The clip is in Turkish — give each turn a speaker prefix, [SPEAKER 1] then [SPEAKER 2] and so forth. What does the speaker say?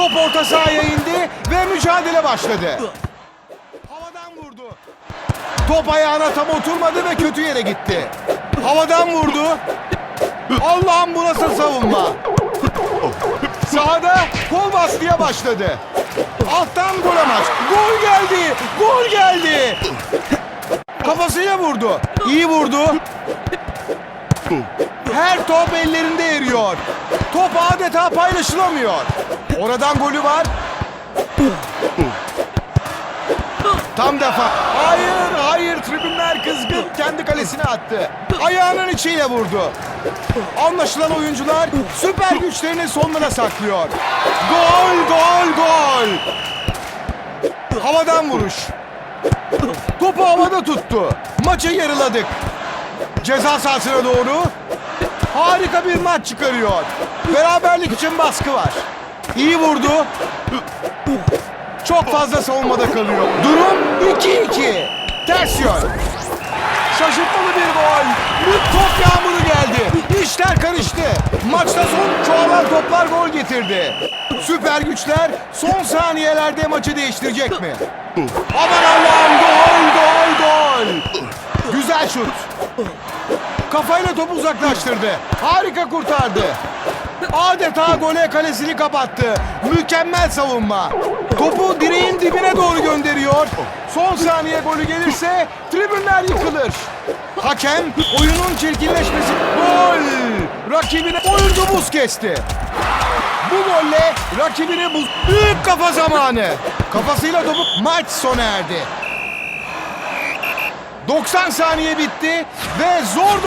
[SPEAKER 1] Top orta sahaya indi ve mücadele başladı. Havadan vurdu. Top ayağına tam oturmadı ve kötü yere gitti. Havadan vurdu. Allah'ım bu nasıl savunma? Sahada kol baskıya başladı. Alttan amaç. Gol geldi. Gol geldi. Kafasıyla vurdu. İyi vurdu. Her top ellerinde eriyor. Top adeta paylaşılamıyor. Oradan golü var. Tam defa. Hayır, hayır. Tribünler kızgın. Kendi kalesine attı. Ayağının içiyle vurdu. Anlaşılan oyuncular süper güçlerini sonlara saklıyor. Gol, gol, gol. Havadan vuruş. Topu havada tuttu. Maçı yarıladık. Ceza sahasına doğru harika bir maç çıkarıyor. Beraberlik için baskı var. İyi vurdu. Çok fazla savunmada kalıyor. Durum 2-2. Ters yön. Şaşırtmalı bir gol. Bu top yağmuru geldi. İşler karıştı. Maçta son çoğalan toplar gol getirdi. Süper güçler son saniyelerde maçı değiştirecek mi? Aman Allah'ım gol gol gol. Güzel şut. Kafayla topu uzaklaştırdı. Harika kurtardı. Adeta gole kalesini kapattı. Mükemmel savunma. Topu direğin dibine doğru gönderiyor. Son saniye golü gelirse tribünler yıkılır. Hakem oyunun çirkinleşmesi. Gol! Rakibine oyuncu buz kesti. Bu golle rakibine buz... Büyük kafa zamanı. Kafasıyla topu maç sona erdi. 90 saniye bitti ve zor